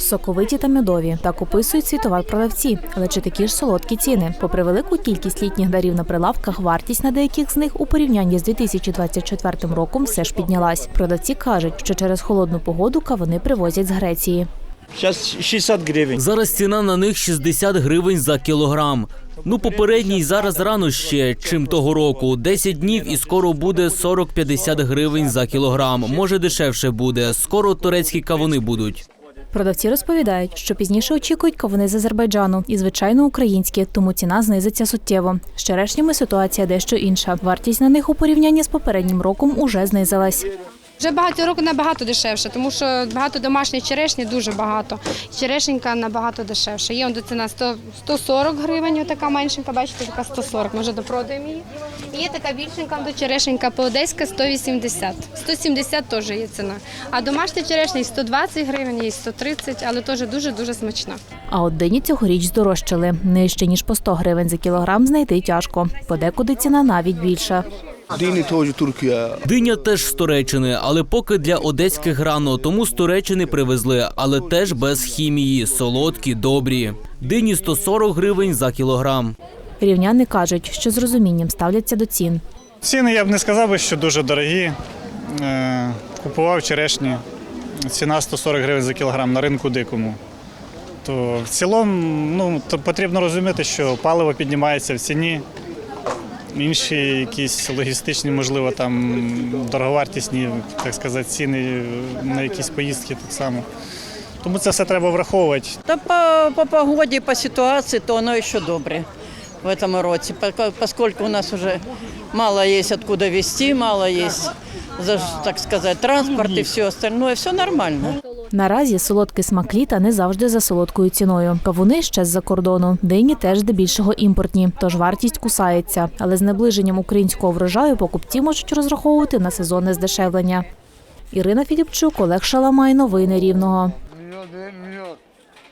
Соковиті та медові так описують світові продавці, але чи такі ж солодкі ціни? Попри велику кількість літніх дарів на прилавках, вартість на деяких з них у порівнянні з 2024 роком все ж піднялась. Продавці кажуть, що через холодну погоду кавуни привозять з Греції. Сейчас 60 гривен. Зараз ціна на них 60 гривень за кілограм. Ну, попередній зараз рано ще, чим того року. 10 днів і скоро буде 40-50 гривень за кілограм. Може дешевше буде. Скоро турецькі кавуни будуть. Продавці розповідають, що пізніше очікують кавуни з Азербайджану і звичайно українські, тому ціна знизиться суттєво. З черешнями ситуація дещо інша. Вартість на них у порівнянні з попереднім роком уже знизилась. Вже багато років набагато дешевше, тому що багато домашньої черешні, дуже багато. Черешенька набагато дешевше. Є он ціна 100, 140 гривень, така меншенька, бачите, така 140, ми вже допродаємо її. І є така більшенька до черешенька по-одеська 180. 170 теж є ціна. А домашня черешня і 120 гривень, і 130, але теж дуже-дуже смачна. А от дині цьогоріч здорожчали. Нижче ніж по 100 гривень за кілограм знайти тяжко. Подекуди ціна навіть більша. Дini теж Туркія. Диня теж з Туреччини, але поки для одеських рано, тому з Туреччини привезли, але теж без хімії, солодкі, добрі. Дині 140 гривень за кілограм. Рівняни кажуть, що з розумінням ставляться до цін. Ціни я б не сказав що дуже дорогі. Е, Купував черешні. Ціна 140 гривень за кілограм на ринку дикому. То в цілому ну, то потрібно розуміти, що паливо піднімається в ціні. Інші якісь логістичні, можливо, там дороговартісні, так сказати, ціни на якісь поїздки так само. Тому це все треба враховувати. Та по, по погоді, по ситуації, то воно ще добре в этом році, поскольку у нас уже мало есть откуда везти, мало за, так сказать, транспорт и все остальное, все нормально. Наразі солодкий смак літа не завжди за солодкою ціною. Кавуни ще з-за кордону. Дині теж здебільшого імпортні, тож вартість кусається. Але з наближенням українського врожаю покупці можуть розраховувати на сезонне здешевлення. Ірина Філіпчук, Олег Шаламай. Новини Рівного.